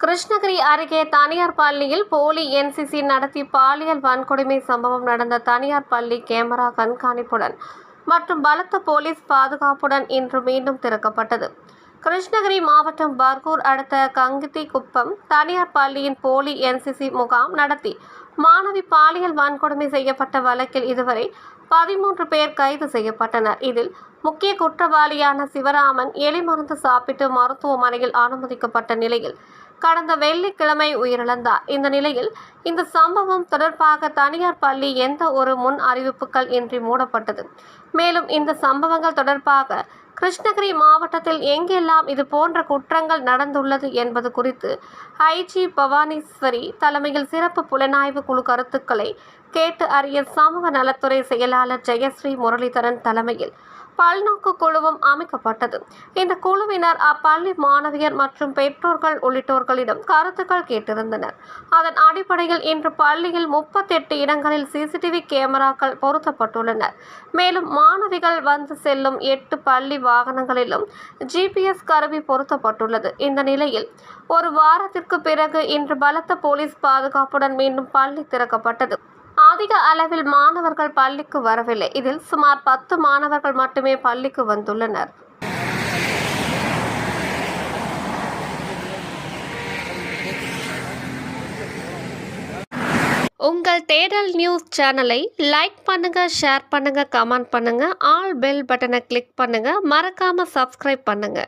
கிருஷ்ணகிரி அருகே தனியார் பள்ளியில் போலி என்சிசி நடத்தி பாலியல் வன்கொடுமை சம்பவம் நடந்த தனியார் பள்ளி கேமரா கண்காணிப்புடன் மற்றும் பலத்த போலீஸ் பாதுகாப்புடன் இன்று மீண்டும் திறக்கப்பட்டது. கிருஷ்ணகிரி மாவட்டம் பர்கூர் அடுத்த கங்கித்தி குப்பம் தனியார் பள்ளியின் போலி என்சிசி முகாம் நடத்தி மாணவி பாலியல் வன்கொடுமை செய்யப்பட்ட வழக்கில் இதுவரை பதிமூன்று பேர் கைது செய்யப்பட்டனர். இதில் முக்கிய குற்றவாளியான சிவராமன் எலிமருந்து சாப்பிட்டு மருத்துவமனையில் அனுமதிக்கப்பட்ட நிலையில் கடந்த வெள்ளிக்கிழமை உயிரிழந்தார். இந்த நிலையில் இந்த சம்பவம் தொடர்பாக தனியார் பள்ளி எந்த ஒரு முன் அறிவிப்புகள் இன்றி மூடப்பட்டது. மேலும் இந்த சம்பவங்கள் தொடர்பாக கிருஷ்ணகிரி மாவட்டத்தில் எங்கெல்லாம் இது போன்ற குற்றங்கள் நடந்துள்ளது என்பது குறித்து ஐஜி பவானீஸ்வரி தலைமையில் சிறப்பு புலனாய்வு குழு கருத்துக்களை கேட்டு அறிய சமூக நலத்துறை செயலாளர் ஜெயஸ்ரீ முரளிதரன் தலைமையில் பல்நோக்கு குழுவும் அமைக்கப்பட்டது. இந்த குழுவினர் அப்பள்ளி மாணவியர் மற்றும் பெற்றோர்கள் உள்ளிட்டோர்களிடம் கருத்துக்கள் கேட்டிருந்தனர். அதன் அடிப்படையில் இன்று பள்ளியில் முப்பத்தெட்டு இடங்களில் சிசிடிவி கேமராக்கள் பொருத்தப்பட்டுள்ளன மேலும் மாணவிகள் வந்து செல்லும் எட்டு பள்ளி வாகனங்களிலும் ஜிபிஎஸ் கருவி பொருத்தப்பட்டுள்ளது. இந்த நிலையில் ஒரு வாரத்திற்கு பிறகு இன்று பலத்த போலீஸ் பாதுகாப்புடன் மீண்டும் பள்ளி திறக்கப்பட்டது. அதிக அளவில் மாணவர்கள் பள்ளிக்கு வரவில்லை. இதில் சுமார் பத்து மாணவர்கள் மட்டுமே பள்ளிக்கு வந்துள்ளனர். உங்கள் தேடல் நியூஸ் சேனலை லைக் பண்ணுங்க ஷேர் பண்ணுங்க கமெண்ட் பண்ணுங்க ஆல் பெல் பட்டனை கிளிக் பண்ணுங்க மறக்காம சப்ஸ்கிரைப் பண்ணுங்க.